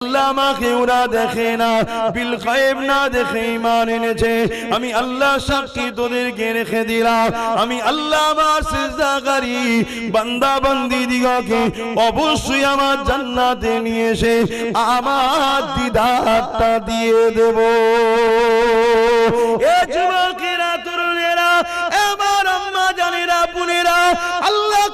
আল্লাহ আমাকে ওরা আমি আল্লাহ সাক্ষী তোদেরকে রেখে দিলাম। আমি আল্লাহ বান্দা বান্দি দিগকে অবশ্যই আমার জান্নাতে নিয়ে এসে আমার দিদারটা দিয়ে দেব।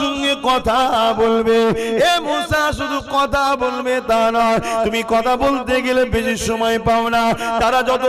সঙ্গে কথা বলবে। এ মুসা শুধু কথা বলবে তা নয়, তুমি কথা বলতে গেলে বেশি সময় পাও না। তারা যত